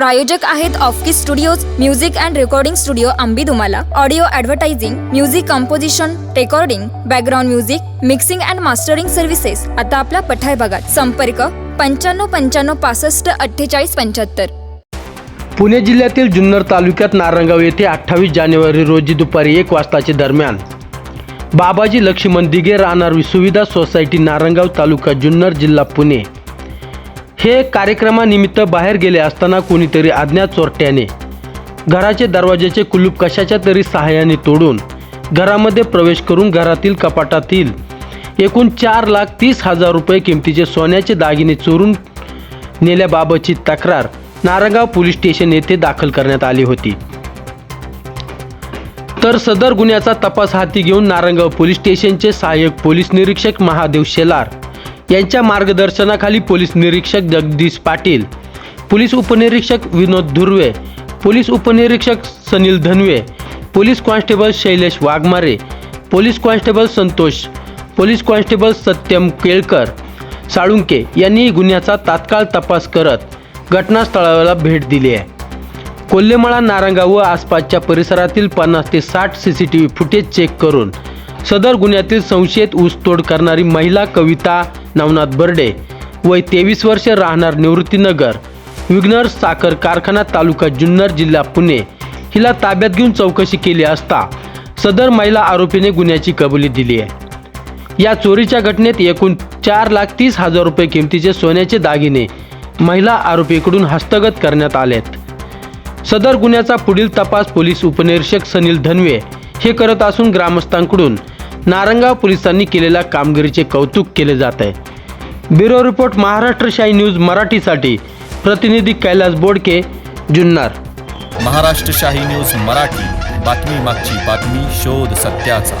प्रायोजक आहेत ऑफकी studios music and recording studio Ambi Dumala. Audio advertising music composition recording background music mixing and mastering services आता आपल्या पठाय भागात संपर्क पंच्याण्णव पंच्याण्णव पासष्ट अठ्ठेचाळीस पंच्याहत्तर. पुणे जिल्ह्यातील जुन्नर तालुक्यात नारंगाव येथे अठ्ठावीस जानेवारी रोजी दुपारी एक वाजताच्या दरम्यान बाबाजी लक्ष्मण दिघे राहणार सुविधा सोसायटी नारंगाव तालुका जुन्नर जिल्हा पुणे. हे कार्यक्रमानिमित्त बाहेर गेले असताना कोणीतरी अज्ञात चोरट्याने घराचे दरवाजाचे कुलूप कशाच्या तरी सहाय्याने तोडून घरामध्ये प्रवेश करून घरातील कपाटातील एकूण चार लाख तीस हजार रुपये किमतीचे सोन्याचे दागिने चोरून नेल्याबाबतची तक्रार नारंगाव पोलीस स्टेशन येथे दाखल करण्यात आली होती. तर सदर गुन्ह्याचा तपास हाती घेऊन नारंगाव पोलीस स्टेशनचे सहाय्यक पोलीस निरीक्षक महादेव शेलार यांच्या मार्गदर्शनाखाली पोलीस निरीक्षक जगदीश पाटील पोलीस उपनिरीक्षक विनोद धुर्वे पोलीस उपनिरीक्षक Sanil Dhanve police constable Shailesh Waghmare police constable Santosh police constable Satyam Kelkar Salunke यांनी गुन्ह्याचा तात्काळ तपास करत घटनास्थळाला भेट दिली आहे. कोल्हेमळा नारंगाव व आसपासच्या परिसरातील पन्नास ते साठ C C T V footage check करून सदर गुन्ह्यातील संशयित ऊसतोड करणारी महिला कविता नवनाथ बर्डे वय तेवीस वर्ष राहणार निवृत्तीनगर विघ्नर साखर कारखाना तालुका जुन्नर जिल्हा पुणे. हिला ताब्यात घेऊन चौकशी केली असता सदर महिला आरोपीने गुन्ह्याची कबुली दिली आहे. या चोरीच्या घटनेत एकूण चार लाख तीस हजार रुपये किमतीचे सोन्याचे दागिने महिला आरोपीकडून हस्तगत करण्यात आलेत. सदर गुन्ह्याचा पुढील तपास पोलीस उपनिरीक्षक सनील धनवे हे करत असून ग्रामस्थांकडून नारंगाव पोलिसांनी केलेल्या कामगिरीचे कौतुक केले जात आहे. ब्युरो रिपोर्ट महाराष्ट्र शाही न्यूज मराठीसाठी. प्रतिनिधी कैलास बोडके जुन्नर. महाराष्ट्र शाही न्यूज मराठी. बातमी मागची बातमी शोध सत्याचा.